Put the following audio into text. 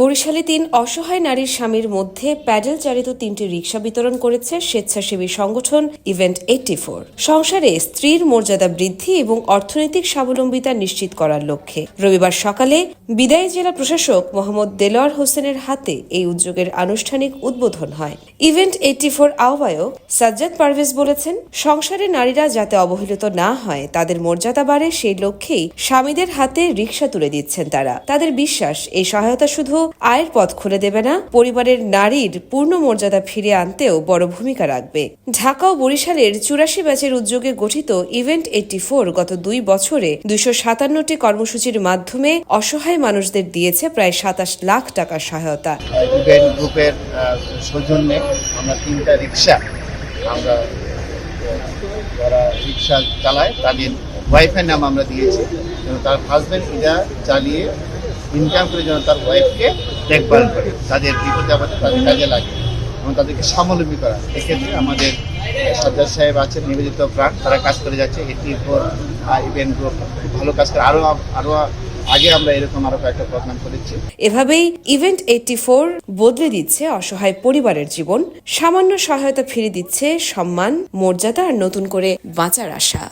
বরিশালে তিন অসহায় নারীর স্বামীর মধ্যে প্যাডেল চালিত তিনটি রিক্সা বিতরণ করেছে স্বেচ্ছাসেবী সংগঠন ইভেন্ট এইটটি ফোর। সংসারে স্ত্রীর মর্যাদা বৃদ্ধি এবং অর্থনৈতিক স্বাবলম্বিতা নিশ্চিত করার লক্ষ্যে। রবিবার সকালে বিদায়ী জেলা প্রশাসক মোহাম্মদ দেলোয়ার হোসেনের হাতে এই উদ্যোগের আনুষ্ঠানিক উদ্বোধন হয়। ইভেন্ট এইটটি ফোর আহ্বায়ক সাজ্জাদ পারভেজ বলেছেন, সংসারে নারীরা যাতে অবহেলিত না হয়, তাদের মর্যাদা বাড়ে, সেই লক্ষ্যেই স্বামীদের হাতে রিক্সা তুলে দিচ্ছেন তারা। তাদের বিশ্বাস, এই সহায়তা শুধু আয়ের পথ খুলে দেবে না। পরিবারের নারীর পূর্ণ মর্যাদা ফিরিয়ে আনতেও বড় ভূমিকা রাখবে। ঢাকা ও বরিশালের চুরাশি ব্যাচের উদ্যোগে গঠিত ইভেন্ট এইটটি ফোর গত দুই বছরে দুইশো সাতান্নটি কর্মসূচির মাধ্যমে অসহায় মানুষদের দিয়েছে প্রায় সাতাশ লাখ টাকার সহায়তা। ইভেন্ট গ্রুপের সৌজন্যে আমরা তিনটা রিক্সা আমরা, যারা রিক্সা চালায় তাদের ওয়াইফের নাম আমরা দিয়েছি। তার হাজব্যান্ড এটা চালিয়ে ইনকাম করে যেন তার ওয়াইফকে দেখভাল করে, তাদের বিপদে আপদে তাদের কাজে লাগে এবং তাদেরকে স্বাবলম্বী করা। এক্ষেত্রে আমাদের সর্দার সাহেব আছেন, নিবেদিত প্রাণ, তারা কাজ করে যাচ্ছে এটি ফোর ইভেন্ট গ্রুপ ভালো কাজ করে। আরও আরও আগে আমরা এরকম আরও কয়েকটা প্রোগ্রাম করেছি। এভাবেই ইভেন্ট এইটি ফোর বদলে দিচ্ছে অসহায় পরিবারের জীবন। সামান্য সহায়তা ফিরে দিচ্ছে সম্মান, মর্যাদা আর নতুন করে বাঁচার আশা।